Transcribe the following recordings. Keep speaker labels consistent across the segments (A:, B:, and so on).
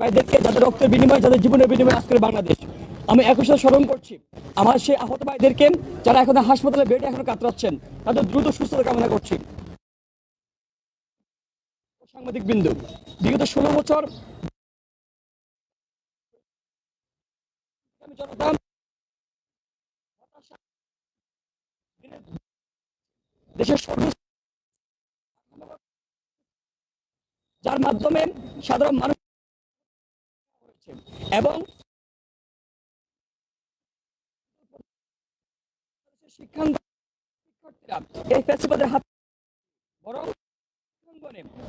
A: ভাইদেরকে যাদের রক্তের বিনিময় যাদের জীবনের বিনিময় আজকের বাংলাদেশ আমি একই সাথে স্মরণ করছি আমার সেই আহত ভাইদেরকে যারা এখন হাসপাতালে বেডে এখন কাতরাচ্ছেন তাদের দ্রুত সুস্থতা কামনা করছি সাংবাদিক বিন্দু বিগত ষোলো বছর যার মাধ্যমে সাধারণ মানুষ হচ্ছে এবং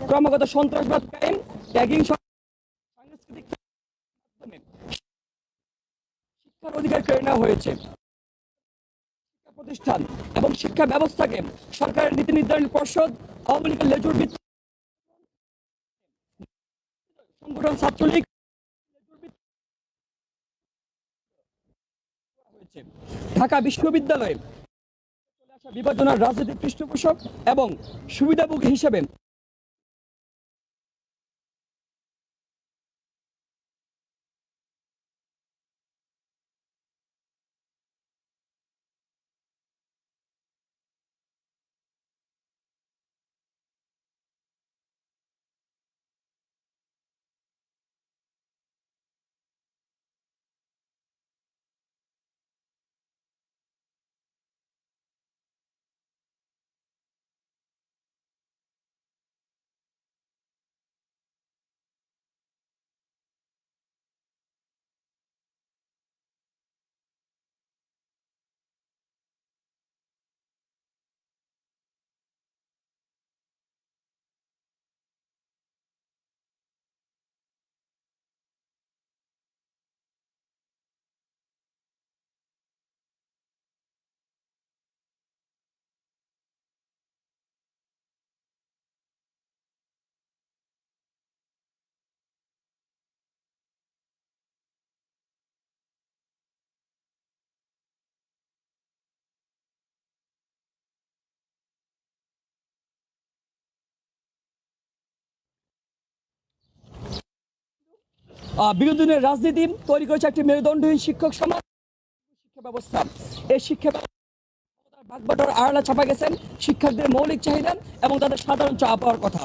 A: ক্রমাগত সন্ত্রাসবাদ সাংস্কৃতিক শিক্ষার অধিকার কেড়ে নেওয়া হয়েছে শিক্ষা প্রতিষ্ঠান এবং শিক্ষা ব্যবস্থাকে সরকারের নীতি নির্ধারণ পর্ষদ আওয়ামী লীগের লেজুর সংগঠন ছাত্রলীগ হচ্ছে ঢাকা বিশ্ববিদ্যালয়ে চলে আসা বিভাজনার রাজনীতির পৃষ্ঠপোষক এবং সুবিধাভোগী হিসেবে বিনোদনের রাজনীতি তৈরি করেছে একটি মেরুদণ্ডহীন শিক্ষক সমাজ শিক্ষা ব্যবস্থা এই শিক্ষা বাগবাটর আড়ালা ছাপা গেছেন শিক্ষকদের মৌলিক চাহিদা এবং তাদের সাধারণ চা পাওয়ার কথা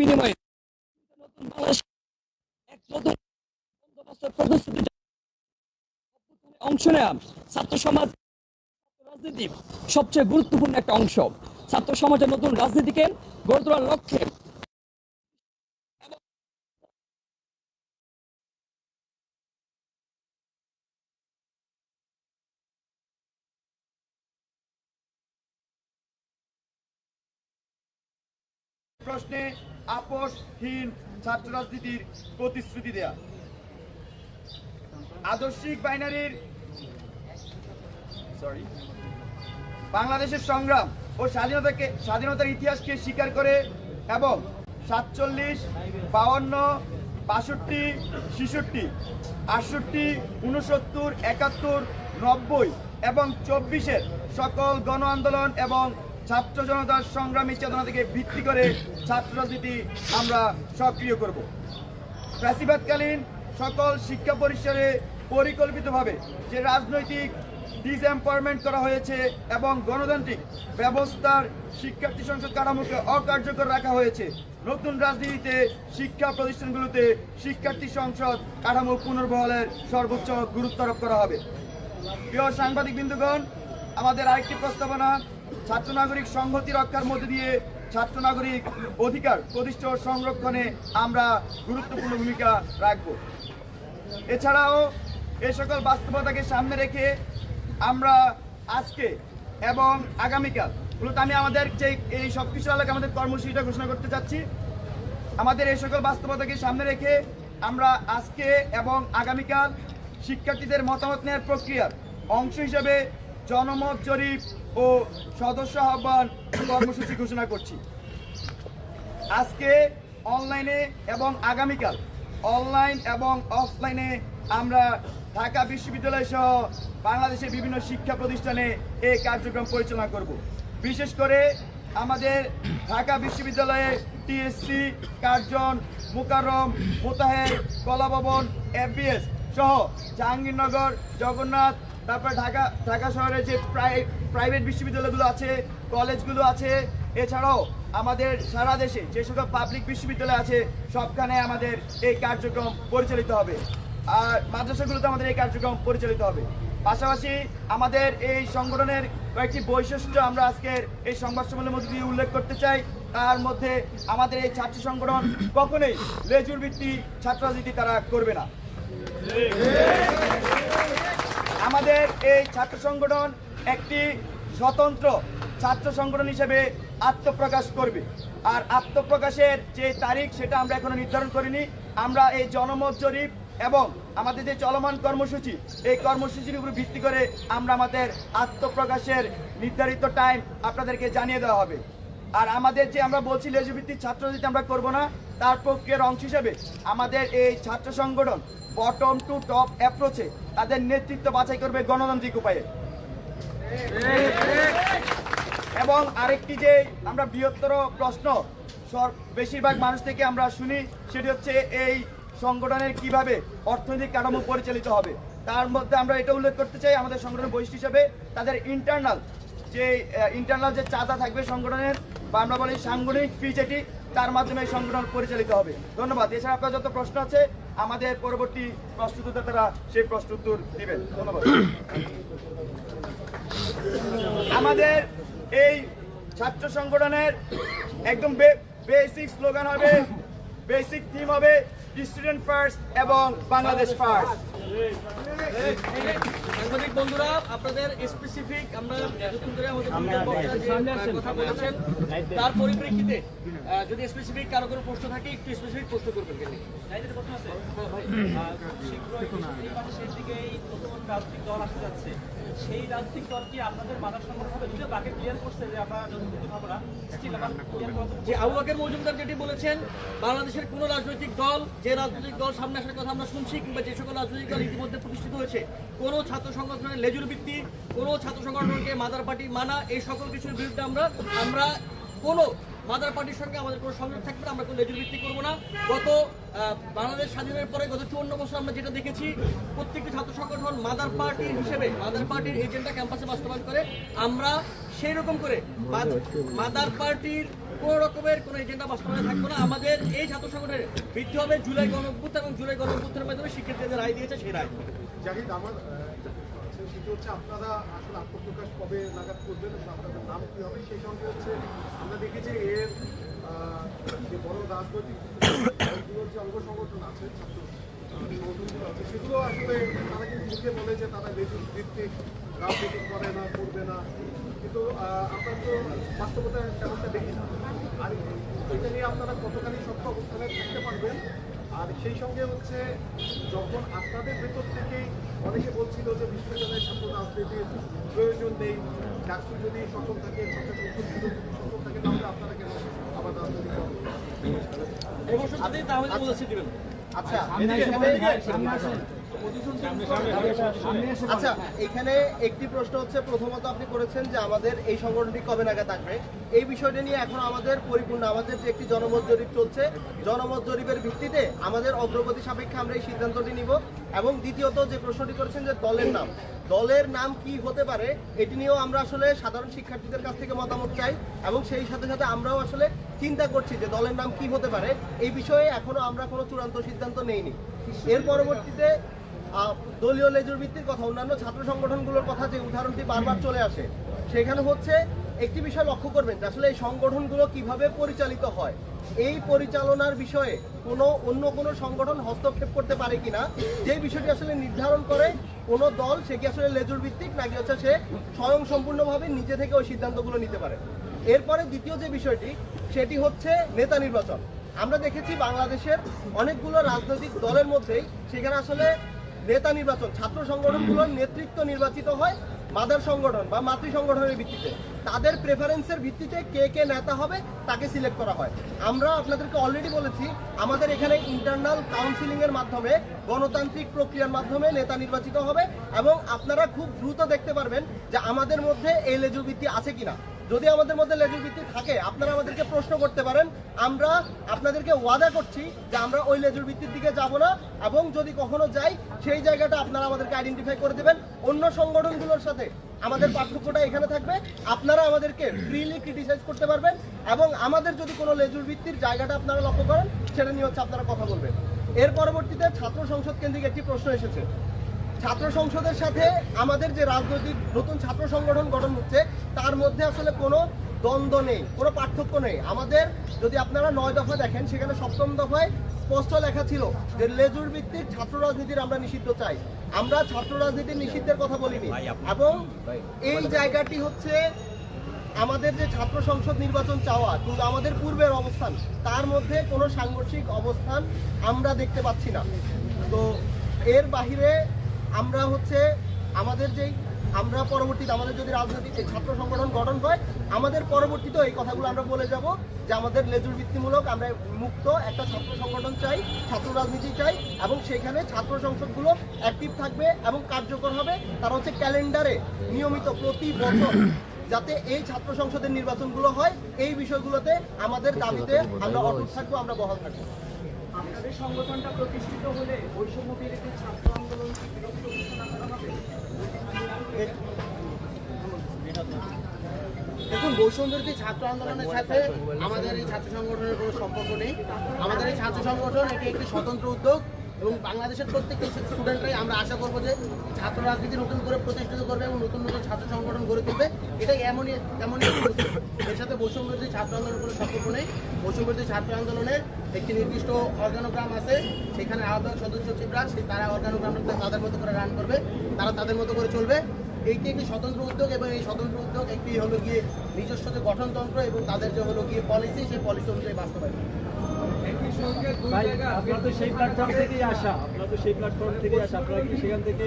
A: বিনিময়ে অংশ নেয়া ছাত্র সমাজ রাজনীতি সবচেয়ে গুরুত্বপূর্ণ একটা অংশ ছাত্র সমাজের নতুন রাজনীতিকে গড়ে তোলার লক্ষ্যে প্রশ্নে আপোষহীন ছাত্র রাজনীতির প্রতিশ্রুতি দেয়া আদর্শিক বাইনারির সরি বাংলাদেশের সংগ্রাম ও স্বাধীনতাকে স্বাধীনতার ইতিহাসকে স্বীকার করে এবং সাতচল্লিশ বাউন্ন বাষট্টি ছিষট্টি আটষট্টি উনসত্তর একাত্তর নব্বই এবং চব্বিশের সকল গণ আন্দোলন এবং ছাত্র জনতার সংগ্রামী চেতনা থেকে ভিত্তি করে ছাত্র রাজনীতি আমরা সক্রিয় করব প্রাসিবাদকালীন সকল শিক্ষা পরিসরে পরিকল্পিতভাবে যে রাজনৈতিক ডিসএম্পাওয়ারমেন্ট করা হয়েছে এবং গণতান্ত্রিক ব্যবস্থার শিক্ষার্থী সংসদ কাঠামোকে অকার্যকর রাখা হয়েছে নতুন রাজনীতিতে শিক্ষা প্রতিষ্ঠানগুলোতে শিক্ষার্থী সংসদ কাঠামো পুনর্বহলের সর্বোচ্চ গুরুত্ব আরোপ করা হবে প্রিয় সাংবাদিক বিন্দুগণ আমাদের আরেকটি প্রস্তাবনা ছাত্র নাগরিক সংহতি রক্ষার মধ্যে দিয়ে ছাত্র নাগরিক অধিকার প্রতিষ্ঠা সংরক্ষণে আমরা গুরুত্বপূর্ণ ভূমিকা রাখব এছাড়াও এ সকল বাস্তবতাকে সামনে রেখে আমরা আজকে এবং আগামীকাল মূলত আমি আমাদের যে এই সব কিছু এলাকা আমাদের কর্মসূচিটা ঘোষণা করতে চাচ্ছি আমাদের এই সকল বাস্তবতাকে সামনে রেখে আমরা আজকে এবং আগামীকাল শিক্ষার্থীদের মতামত নেওয়ার প্রক্রিয়ার অংশ হিসেবে জনমত জরিপ ও সদস্য আহ্বান কর্মসূচি ঘোষণা করছি আজকে অনলাইনে এবং আগামীকাল অনলাইন এবং অফলাইনে আমরা ঢাকা বিশ্ববিদ্যালয় সহ বাংলাদেশের বিভিন্ন শিক্ষা প্রতিষ্ঠানে এই কার্যক্রম পরিচালনা করব। বিশেষ করে আমাদের ঢাকা বিশ্ববিদ্যালয়ে TSC Curzon Mukarram Motaher Kalabhaban FBS সহ জাহাঙ্গীরনগর জগন্নাথ তারপরে ঢাকা ঢাকা শহরে যে প্রাই প্রাইভেট বিশ্ববিদ্যালয়গুলো আছে কলেজগুলো আছে এছাড়াও আমাদের সারা দেশে যে সকল পাবলিক বিশ্ববিদ্যালয় আছে সবখানে আমাদের এই কার্যক্রম পরিচালিত হবে মাদ্রাসাগুলোতে আমাদের এই কার্যক্রম পরিচালিত হবে পাশাপাশি আমাদের এই সংগঠনের কয়েকটি বৈশিষ্ট্য আমরা আজকের এই সংবাদ সম্মেলনের মধ্যে দিয়ে উল্লেখ করতে চাই তার মধ্যে আমাদের এই ছাত্র সংগঠন কখনোই লেজুর ভিত্তি ছাত্ররাজনীতি তারা করবে না আমাদের এই ছাত্র সংগঠন একটি স্বতন্ত্র ছাত্র সংগঠন হিসেবে আত্মপ্রকাশ করবে আর আত্মপ্রকাশের যে তারিখ সেটা আমরা এখনো নির্ধারণ করিনি আমরা এই জনমত জরিপ এবং আমাদের যে চলমান কর্মসূচি এই কর্মসূচির উপর ভিত্তি করে আমরা আমাদের আত্মপ্রকাশের নির্ধারিত টাইম আপনাদেরকে জানিয়ে দেওয়া হবে আর আমাদের যে আমরা বলছি ছাত্র যদি আমরা করবো না তার প্রক্রিয়ার অংশ হিসেবে আমাদের এই ছাত্র সংগঠন বটম টু টপ অ্যাপ্রোচে তাদের নেতৃত্ব বাছাই করবে গণতান্ত্রিক উপায়ে এবং আরেকটি যে আমরা বৃহত্তর প্রশ্ন বেশিরভাগ মানুষ থেকে আমরা শুনি সেটি হচ্ছে এই সংগঠনের কিভাবে অর্থনৈতিক কাঠামো পরিচালিত হবে তার মধ্যে আমরা এটা উল্লেখ করতে চাই আমাদের সংগঠনের বৈশিষ্ট্য হিসেবে তাদের ইন্টারনাল যে ইন্টারনাল যে চাঁদা থাকবে সংগঠনের বা আমরা বলি সাংগঠনিক ফি যেটি তার মাধ্যমে এই সংগঠন পরিচালিত হবে ধন্যবাদ এছাড়া আপনার যত প্রশ্ন আছে আমাদের পরবর্তী প্রশ্নোত্তরদাতারা সেই প্রশ্ন উত্তর দিবেন ধন্যবাদ আমাদের এই ছাত্র সংগঠনের একদম বেসিক স্লোগান হবে বেসিক থিম হবে স্টুডেন্ট ফার্স্ট এবং বাংলাদেশ ফার্স্ট
B: সাংবাদিক বন্ধুরা আপনাদের স্পেসিফিক বলেছেন তার পরিপ্রেক্ষিতে যদি স্পেসিফিক কারো কোনো প্রশ্ন থাকে একটু স্পেসিফিক প্রশ্ন করবেন প্রশ্ন আছে শীঘ্রই সেই দিকে দল আসতে যাচ্ছে সেই রাজনৈতিক দল কি আপনাদের মানা সম্ভব হবে তাকে ক্লিয়ার করছে যে আমরা যতটুকু পাবো যে আবু মজুমদার যেটি বলেছেন বাংলাদেশের কোন রাজনৈতিক দল যে রাজনৈতিক দল সামনে আসার কথা আমরা শুনছি কিংবা যে সকল রাজনৈতিক দল ইতিমধ্যে প্রতিষ্ঠিত হয়েছে কোনো ছাত্র সংগঠনের লেজুর ভিত্তি কোনো ছাত্র সংগঠনকে মাদার পার্টি মানা এই সকল কিছুর বিরুদ্ধে আমরা আমরা কোনো মাদার পার্টির সঙ্গে আমাদের কোনো সংযোগ থাকবে আমরা কোনো লেজুর ভিত্তি করবো না গত বাংলাদেশ স্বাধীনের পরে গত চুয়ান্ন বছর আমরা যেটা দেখেছি প্রত্যেকটি ছাত্র সংগঠন মাদার পার্টি হিসেবে মাদার পার্টির এজেন্ডা ক্যাম্পাসে বাস্তবায়ন করে আমরা সেই রকম করে মাদার পার্টির কোনো রকমের কোনো এজেন্ডা বাস্তবায়ন থাকবে না আমাদের এই ছাত্র সংগঠনের বৃদ্ধি হবে জুলাই গণভ্যুত্থান এবং জুলাই গণভ্যুত্থানের মাধ্যমে শিক্ষার্থীদের রায় দিয়েছে সেই রায়
C: জাহিদ আমার সেটি হচ্ছে আপনারা আসলে আত্মপ্রকাশ কবে নাগাদ করবেন এবং আপনাদের নাম কী হবে সেই সঙ্গে হচ্ছে আমরা দেখেছি এর যে বড় রাজনৈতিক দলগুলোর যে অঙ্গ সংগঠন আছে ছাত্র সংগঠনগুলো আছে সেগুলো আসলে তারা কিন্তু মুখে বলে যে তারা লেজুর ভিত্তিক রাজনীতি করে না করবে না কিন্তু আপনার তো বাস্তবতা তেমনটা দেখি না আর এটা নিয়ে আপনারা কতখানি শক্ত অবস্থানে থাকতে পারবেন আর সেই সঙ্গে হচ্ছে যখন আপনাদের ভেতর থেকেই অনেকে বলছিল যে বিশ্ববিদ্যালয়ের ছাত্র রাজনীতির প্রয়োজন নেই ডাক্তার যদি সচল থাকে সফল থাকে তাহলে আপনারা কেন আবার রাজনীতি
B: করবেন
A: আচ্ছা, আচ্ছা আচ্ছা এখানে একটি প্রশ্ন হচ্ছে প্রথমত আপনি করেছেন যে আমাদের এই সংগঠনটি কবে নাগাদ থাকবে এই নিয়ে এখন আমাদের পরিপূর্ণ আমাদের যে একটি জনমত জরিপ চলছে জনমত জরিপের ভিত্তিতে আমাদের অগ্রগতি সাপেক্ষে আমরা এই সিদ্ধান্তটি নিব এবং দ্বিতীয়ত যে প্রশ্নটি করেছেন যে দলের নাম দলের নাম কি হতে পারে এটি নিয়েও আমরা আসলে সাধারণ শিক্ষার্থীদের কাছ থেকে মতামত চাই এবং সেই সাথে সাথে আমরাও আসলে চিন্তা করছি যে দলের নাম কি হতে পারে এই বিষয়ে এখনো আমরা কোনো চূড়ান্ত সিদ্ধান্ত নেইনি এর পরবর্তীতে দলীয় লেজুর ভিত্তির কথা অন্যান্য ছাত্র সংগঠনগুলোর কথা যে উদাহরণটি বারবার চলে আসে সেখানে হচ্ছে একটি বিষয় লক্ষ্য করবেন যে আসলে এই সংগঠনগুলো কিভাবে পরিচালিত হয় এই পরিচালনার বিষয়ে কোনো অন্য কোনো সংগঠন হস্তক্ষেপ করতে পারে কিনা যে বিষয়টি আসলে নির্ধারণ করে কোনো দল সে কি আসলে লেজুর ভিত্তিক নাকি হচ্ছে সে স্বয়ং সম্পূর্ণভাবে নিজে থেকে ওই সিদ্ধান্তগুলো নিতে পারে এরপরে দ্বিতীয় যে বিষয়টি সেটি হচ্ছে নেতা নির্বাচন আমরা দেখেছি বাংলাদেশের অনেকগুলো রাজনৈতিক দলের মধ্যেই সেখানে আসলে নেতা নির্বাচন ছাত্র সংগঠনগুলোর নেতৃত্ব নির্বাচিত হয় মাদার সংগঠন বা মাতৃ সংগঠনের ভিত্তিতে তাদের প্রেফারেন্সের ভিত্তিতে কে কে নেতা হবে তাকে সিলেক্ট করা হয় আমরা আপনাদেরকে অলরেডি বলেছি আমাদের এখানে ইন্টারনাল কাউন্সিলিংয়ের মাধ্যমে গণতান্ত্রিক প্রক্রিয়ার মাধ্যমে নেতা নির্বাচিত হবে এবং আপনারা খুব দ্রুত দেখতে পারবেন যে আমাদের মধ্যে এই লেজুবৃত্তি আছে কিনা যদি আমাদের মধ্যে লেজুর ভিত্তি থাকে আপনারা আমাদেরকে প্রশ্ন করতে পারেন আমরা আপনাদেরকে ওয়াদা করছি যে আমরা ওই লেজুর ভিত্তির দিকে যাব না এবং যদি কখনো যাই সেই জায়গাটা আপনারা আমাদেরকে আইডেন্টিফাই করে দেবেন অন্য সংগঠনগুলোর সাথে আমাদের পার্থক্যটা এখানে থাকবে আপনারা আপনারা আমাদেরকে ফ্রিলি ক্রিটিসাইজ করতে পারবেন এবং আমাদের যদি কোনো লেজুর ভিত্তির জায়গাটা আপনারা লক্ষ্য করেন সেটা নিয়ে হচ্ছে আপনারা কথা বলবেন এর পরবর্তীতে ছাত্র সংসদ কেন্দ্রিক একটি প্রশ্ন এসেছে ছাত্র সংসদের সাথে আমাদের যে রাজনৈতিক নতুন ছাত্র সংগঠন গঠন হচ্ছে তার মধ্যে আসলে কোনো দ্বন্দ্ব নেই কোনো পার্থক্য নেই আমাদের যদি আপনারা নয় দফা দেখেন সেখানে সপ্তম দফায় স্পষ্ট লেখা ছিল যে লেজুর ভিত্তির ছাত্র রাজনীতির আমরা নিষিদ্ধ চাই আমরা ছাত্র রাজনীতির নিষিদ্ধের কথা বলিনি এবং এই জায়গাটি হচ্ছে আমাদের যে ছাত্র সংসদ নির্বাচন চাওয়া কিন্তু আমাদের পূর্বের অবস্থান তার মধ্যে কোনো সাংঘর্ষিক অবস্থান আমরা দেখতে পাচ্ছি না তো এর বাহিরে আমরা হচ্ছে আমাদের যেই আমরা পরবর্তীতে আমাদের যদি রাজনৈতিক ছাত্র সংগঠন গঠন হয় আমাদের পরবর্তীতে এই কথাগুলো আমরা বলে যাব যে আমাদের লেজুর ভিত্তিমূলক আমরা মুক্ত একটা ছাত্র সংগঠন চাই ছাত্র রাজনীতি চাই এবং সেখানে ছাত্র সংসদগুলো অ্যাক্টিভ থাকবে এবং কার্যকর হবে তারা হচ্ছে ক্যালেন্ডারে নিয়মিত প্রতি বছর যাতে এই ছাত্র সংসদের নির্বাচনগুলো হয় এই বিষয়গুলোতে আমাদের দাবিতে আমরা অটুট থাকবো আমরা বহাল থাকবো
D: সংগঠনটা প্রতিষ্ঠিত হলে ছাত্র আন্দোলন
A: দেখুন ছাত্র আন্দোলনের সাথে আমাদের এই ছাত্র সংগঠনের কোনো সম্পর্ক নেই আমাদের এই ছাত্র সংগঠন এটি একটি স্বতন্ত্র উদ্যোগ এবং বাংলাদেশের প্রত্যেকটি স্টুডেন্টরাই আমরা আশা করবো যে ছাত্র রাজনীতি নতুন করে প্রতিষ্ঠিত করবে এবং নতুন নতুন ছাত্র সংগঠন গড়ে তুলবে এটাই এমনই এমনই এর সাথে বৈষম্যবিরোধী ছাত্র আন্দোলন কোনো সম্পর্ক নেই বৈষম্যবিরোধী ছাত্র আন্দোলনের একটি নির্দিষ্ট অর্গানোগ্রাম আছে সেখানে আহ্বায়ক সদস্য সচিবরা তারা অর্গানোগ্রামটা তাদের মতো করে রান করবে তারা তাদের মতো করে চলবে এইটি একটি স্বতন্ত্র উদ্যোগ এবং এই স্বতন্ত্র উদ্যোগ একটি হলো গিয়ে নিজস্ব যে গঠনতন্ত্র এবং তাদের যে হলো গিয়ে পলিসি সেই পলিসি অনুযায়ী বাস্তবায়ন
E: সেখান থেকে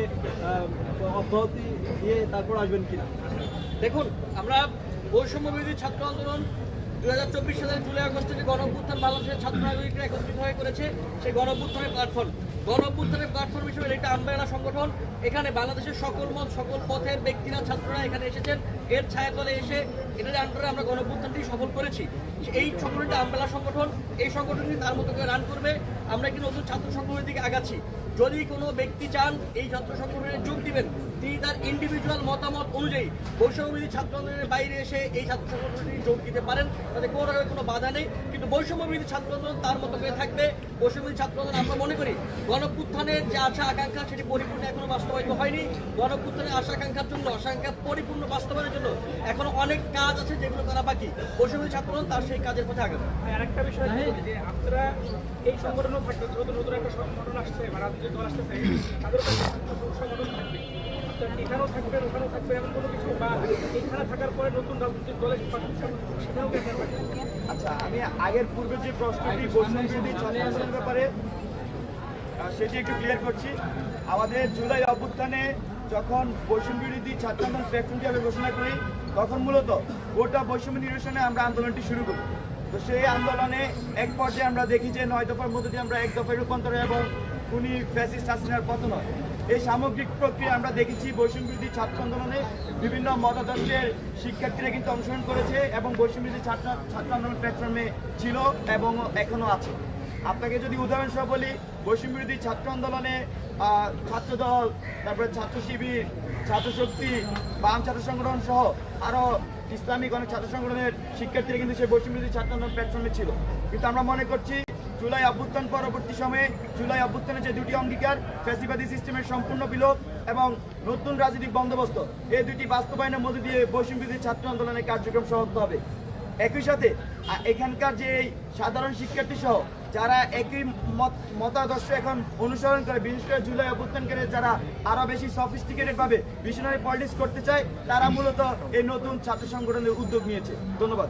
E: অব্যাহতি দিয়ে তারপর আসবেন কিনা
A: দেখুন আমরা বৈষম্য ছাত্র আন্দোলন দু হাজার চব্বিশ সালের জুলাই আগস্টে যে গণ অভ্যুত্থান বাংলাদেশের ছাত্র নাগরিকরা একত্রিত হয়ে করেছে সেই গণ অভ্যুত্থানের প্ল্যাটফর্ম গণঅভ্যুত্থানের প্ল্যাটফর্ম হিসেবে এটা আম্বায়না সংগঠন এখানে বাংলাদেশের সকল মত সকল পথের ব্যক্তিরা ছাত্ররা এখানে এসেছেন এর ছায়াতলে এসে এটার আন্ডারে আমরা গণঅভ্যুত্থানটি সফল করেছি এই সংগঠনটা আম্বেলা সংগঠন এই সংগঠনটি তার মতো করে রান করবে আমরা একটি নতুন ছাত্র সংগঠনের দিকে আগাচ্ছি যদি কোনো ব্যক্তি চান এই ছাত্র সংগঠনে যোগ দিবেন তিনি তার ইন্ডিভিজুয়াল মতামত অনুযায়ী বৈষম্যবিধি ছাত্র আন্দোলনের বাইরে এসে এই ছাত্র সংগঠনটি যোগ দিতে পারেন তাতে কোনো রকমের কোনো বাধা নেই কিন্তু বৈষম্যবিধি ছাত্র আন্দোলন তার মতো করে থাকবে বৈষম্যবিধি ছাত্র আন্দোলন আমরা মনে করি গণপুত্থানের যে আশা আকাঙ্ক্ষা সেটি পরিপূর্ণ এখনো বাস্তবায়িত হয়নি গণপুত্থানের আশা আকাঙ্ক্ষার জন্য আশাঙ্কা পরিপূর্ণ বাস্তবায়নের জন্য এখনো অনেক কাজ আছে যেগুলো তারা বাকি বৈষম্যবিধি ছাত্র আন্দোলন তার সেই কাজের পথে আগাবে
D: আরেকটা বিষয় যে হ্যাঁ। আপনারা এই সংগঠন থাকবে নতুন নতুন একটা সংগঠন আসছে বা রাজনৈতিক দল আসতেছে তাদের সংগঠন থাকবে আচ্ছা, এখানেও থাকবেন ওখানেও থাকবেন কোনো কিছু থাকার পরে নতুন রাজনৈতিক দলে সেটাও
A: আচ্ছা আমি আগের পূর্বে যে প্রশ্নটি বৈষম্যবিরোধী চলাচলের ব্যাপারে সেটি একটু ক্লিয়ার করছি আমাদের জুলাই অভ্যুত্থানে যখন বৈষম্য বিরোধী ছাত্র আন্দোলন প্ল্যাটফর্মটি আমরা ঘোষণা করি তখন মূলত গোটা বৈষম্য নিরসনে আমরা আন্দোলনটি শুরু করি তো সেই আন্দোলনে এক পর্যায়ে আমরা দেখি যে নয় দফার মধ্যে দিয়ে আমরা এক দফায় রূপান্তর এবং উনি ফ্যাসিস্ট হাসিনার পতন এই সামগ্রিক প্রক্রিয়া আমরা দেখেছি বৈষম্যবিরোধী ছাত্র আন্দোলনে বিভিন্ন মতাদর্শের শিক্ষার্থীরা কিন্তু অংশগ্রহণ করেছে এবং বৈষম্যবিরোধী ছাত্র ছাত্র আন্দোলন প্ল্যাটফর্মে ছিল এবং এখনও আছে আপনাকে যদি উদাহরণসহ বলি বৈষম্যবিরোধী ছাত্র আন্দোলনে ছাত্রদল তারপরে ছাত্র শিবির ছাত্রশক্তি বাম ছাত্র সংগঠন সহ আরও ইসলামিক অনেক ছাত্র সংগঠনের শিক্ষার্থীরা কিন্তু সেই বৈষম্যবিরোধী ছাত্র আন্দোলন প্ল্যাটফর্মে ছিল কিন্তু আমরা মনে করছি জুলাই অভ্যুত্থান পরবর্তী সময়ে জুলাই অভ্যুত্থানের যে দুটি অঙ্গীকার ফ্যাসিবাদী সিস্টেমের সম্পূর্ণ বিলোপ এবং নতুন রাজনৈতিক বন্দোবস্ত এই দুটি বাস্তবায়নের মধ্যে দিয়ে বৈষম্যবিধি ছাত্র আন্দোলনের কার্যক্রম সহজ হবে একই সাথে এখানকার যে সাধারণ শিক্ষার্থী সহ যারা একই মতাদর্শ এখন অনুসরণ করে বিশেষ করে জুলাই অভ্যুত্থানকারী যারা আরও বেশি সফিস্টিকেটেডভাবে ভাবে মিশনারি পলিটিক্স করতে চায় তারা মূলত এই নতুন ছাত্র সংগঠনের উদ্যোগ নিয়েছে ধন্যবাদ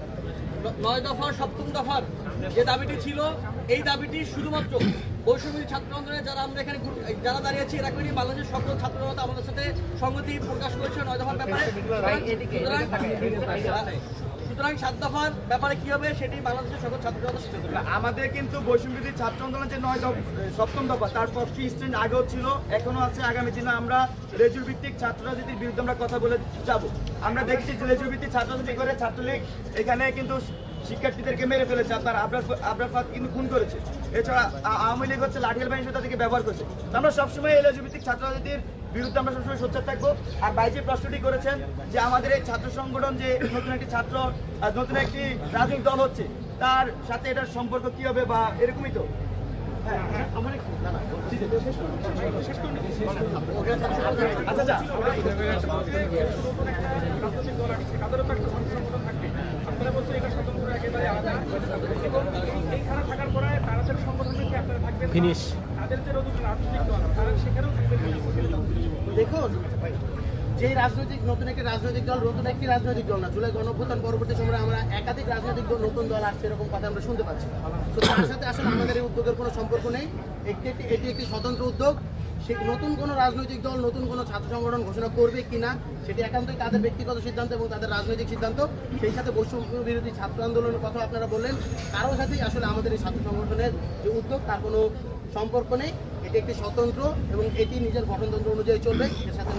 A: নয় দফার সপ্তম দফার যে দাবিটি ছিল এই দাবিটি শুধুমাত্র বৈষম্যী ছাত্র আন্দোলনে যারা আমরা এখানে যারা দাঁড়িয়েছি এরা করে বাংলাদেশের সকল ছাত্র আমাদের সাথে সংগতি প্রকাশ করেছে নয় দফার ব্যাপারে সুতরাং সাত দফার ব্যাপারে কি হবে সেটি বাংলাদেশের সকল ছাত্রছাত্র আমাদের কিন্তু বৈষম্যবিধি ছাত্র আন্দোলন যে নয় সপ্তম দফা তার পক্ষে স্ট্যান্ড আগেও ছিল এখনও আছে আগামী দিনে আমরা রেজুর ভিত্তিক ছাত্র বিরুদ্ধে আমরা কথা বলে যাব আমরা দেখছি যে রেজুর ভিত্তিক ছাত্র করে ছাত্রলীগ এখানে কিন্তু শিক্ষার্থীদেরকে মেরে ফেলেছে আপনার আবরার আবরাফাত কিন্তু খুন করেছে এছাড়া আওয়ামী লীগ হচ্ছে লাঠিয়াল বাহিনী তাদেরকে ব্যবহার করছে আমরা সবসময় এলএজুভিত্তিক ছাত্র রাজনীতির বিরুদ্ধে আমরা সবসময় সোচ্চার থাকবো আর বাইজে প্রশ্নটি করেছেন যে আমাদের এই ছাত্র সংগঠন যে নতুন একটি ছাত্র নতুন একটি রাজনৈতিক দল হচ্ছে তার সাথে এটার সম্পর্ক কি হবে বা এরকমই তো ফিনিশ দেখুন যে রাজনৈতিক নতুন একটি রাজনৈতিক দল নতুন একটি রাজনৈতিক দল না জুলাই গণভ্যুত্থান পরবর্তী সময়ে আমরা একাধিক রাজনৈতিক দল নতুন দল আসছে এরকম কথা আমরা শুনতে পাচ্ছি তো তার সাথে আসলে আমাদের এই উদ্যোগের কোনো সম্পর্ক নেই একটি একটি এটি একটি স্বতন্ত্র উদ্যোগ সে নতুন কোনো রাজনৈতিক দল নতুন কোনো ছাত্র সংগঠন ঘোষণা করবে কি না সেটি একান্তই তাদের ব্যক্তিগত সিদ্ধান্ত এবং তাদের রাজনৈতিক সিদ্ধান্ত সেই সাথে বৈষম্য বিরোধী ছাত্র আন্দোলনের কথা আপনারা বললেন কারোর সাথেই আসলে আমাদের এই ছাত্র সংগঠনের যে উদ্যোগ তার কোনো সম্পর্ক নেই এটি একটি স্বতন্ত্র এবং এটি নিজের গঠনতন্ত্র অনুযায়ী চলবে এর সাথে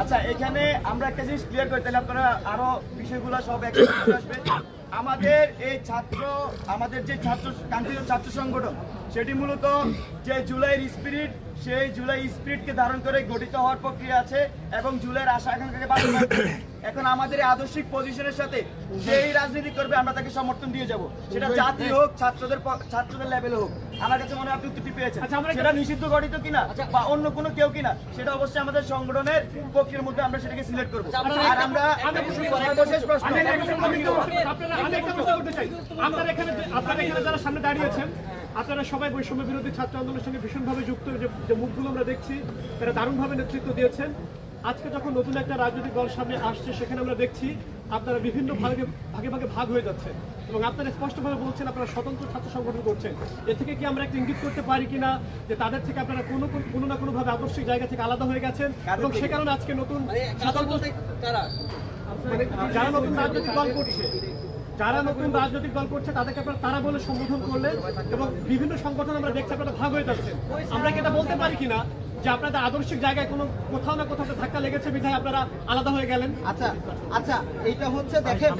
A: আচ্ছা এখানে আমরা একটা জিনিস ক্লিয়ার করি তাহলে আপনারা আরো বিষয়গুলো সব একসাথে আসবে আমাদের এই ছাত্র আমাদের যে ছাত্র কান্ত্রিক ছাত্র সংগঠন সেটি মূলত যে জুলাইয়ের স্পিরিট সেই জুলাই স্পিরিটকে ধারণ করে গঠিত হওয়ার প্রক্রিয়া আছে এবং জুলাইয়ের আশা আকাঙ্ক্ষাকে এখন আমাদের আদর্শিক পজিশনের সাথে যেই রাজনীতি করবে আমরা তাকে সমর্থন দিয়ে যাব সেটা জাতি হোক ছাত্রদের ছাত্রদের লেভেল হোক আমার কাছে মনে হয় আপনি ত্রুটি পেয়েছেন আচ্ছা, সেটা নিষিদ্ধ গঠিত কিনা আচ্ছা। বা অন্য কোনো কেউ কিনা সেটা অবশ্যই আমাদের সংগঠনের পক্ষের মধ্যে আমরা সেটাকে সিলেক্ট করবো আচ্ছা, আর আমরা শেষ প্রশ্ন আপনারা এখানে যারা সামনে দাঁড়িয়েছেন আপনারা সবাই বৈষম্য বিরোধী ছাত্র আন্দোলনের সঙ্গে ভীষণভাবে যুক্ত যে মুখগুলো আমরা দেখছি তারা দারুণভাবে নেতৃত্ব দিয়েছেন আজকে যখন নতুন একটা রাজনৈতিক দল সামনে আসছে সেখানে আমরা দেখছি আপনারা বিভিন্ন ভাগে ভাগে ভাগে ভাগ হয়ে যাচ্ছে এবং আপনারা স্পষ্টভাবে বলছেন আপনারা স্বতন্ত্র ছাত্র সংগঠন করছেন এ থেকে কি আমরা একটা ইঙ্গিত করতে পারি কিনা যে তাদের থেকে আপনারা কোনো কোনো না কোনোভাবে আদর্শিক জায়গা থেকে আলাদা হয়ে গেছেন এবং সে কারণে আজকে নতুন মানে মানে যারা নতুন রাজনৈতিক দল করছে যারা নতুন রাজনৈতিক দল করছে তাদেরকে আপনারা তারা বলে সম্বোধন করলে এবং বিভিন্ন সংগঠন আমরা দেখছি আপনারা ভাগ হয়ে যাচ্ছে আমরা কি এটা বলতে পারি কিনা যে আপনাদের আদর্শিক জায়গায় কোনো কোথাও না কোথাও ধাক্কা লেগেছে বিধায় আপনারা আলাদা হয়ে গেলেন আচ্ছা আচ্ছা এইটা হচ্ছে দেখেন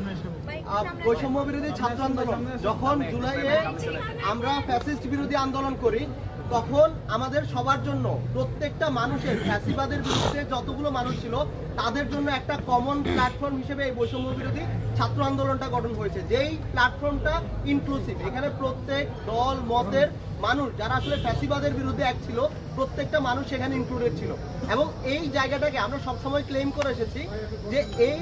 A: বৈষম্য বিরোধী ছাত্র আন্দোলন যখন জুলাইয়ে আমরা ফ্যাসিস্ট বিরোধী আন্দোলন করি তখন আমাদের সবার জন্য প্রত্যেকটা মানুষের ফ্যাসিবাদের বিরুদ্ধে যতগুলো মানুষ ছিল তাদের জন্য একটা কমন প্ল্যাটফর্ম হিসেবে এই বৈষম্য বিরোধী ছাত্র আন্দোলনটা গঠন হয়েছে যেই প্ল্যাটফর্মটা ইনক্লুসিভ এখানে প্রত্যেক দল মতের মানুষ যারা আসলে ফ্যাসিবাদের বিরুদ্ধে এক ছিল প্রত্যেকটা মানুষ সেখানে ইনক্লুডেড ছিল এবং এই জায়গাটাকে আমরা সবসময় ক্লেম করে এসেছি যে এই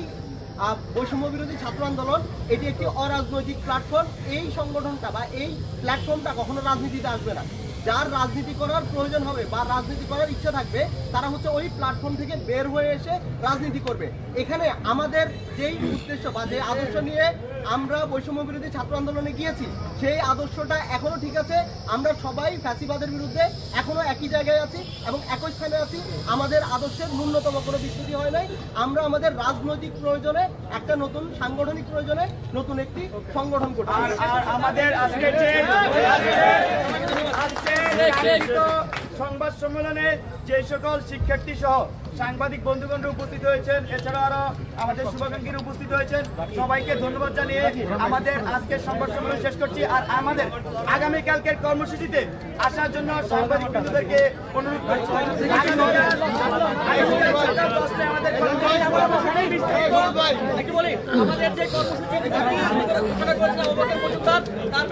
A: বৈষম্য বিরোধী ছাত্র আন্দোলন এটি একটি অরাজনৈতিক প্ল্যাটফর্ম এই সংগঠনটা বা এই প্ল্যাটফর্মটা কখনো রাজনীতিতে আসবে না যার রাজনীতি করার প্রয়োজন হবে বা রাজনীতি করার ইচ্ছা থাকবে তারা হচ্ছে ওই প্ল্যাটফর্ম থেকে বের হয়ে এসে রাজনীতি করবে এখানে আমাদের যেই উদ্দেশ্য বা যে আদর্শ নিয়ে আমরা বৈষম্য বিরোধী ছাত্র আন্দোলনে গিয়েছি সেই আদর্শটা এখনো ঠিক আছে আমরা সবাই ফ্যাসিবাদের বিরুদ্ধে এখনো একই জায়গায় আছি এবং একই স্থানে আছি আমাদের আদর্শের ন্যূনতম কোনো বিস্তৃতি হয় নাই আমরা আমাদের রাজনৈতিক প্রয়োজনে একটা নতুন সাংগঠনিক প্রয়োজনে নতুন একটি সংগঠন করছি আমাদের আজকে সংবাদ সম্মেলনে যে সকল শিক্ষার্থী সহ সাংবাদিক বন্ধুগণ উপস্থিত হয়েছেন এছাড়া আরো আমাদের শুভাকাঙ্ক্ষী উপস্থিত হয়েছেন সবাইকে ধন্যবাদ জানিয়ে আমাদের আজকের সংবাদ সম্মেলন শেষ করছি আর আমাদের আগামী কালকের কর্মসূচিতে আসার জন্য সাংবাদিক বন্ধুদেরকে অনুরোধ করছি আমাদের যে কর্মসূচি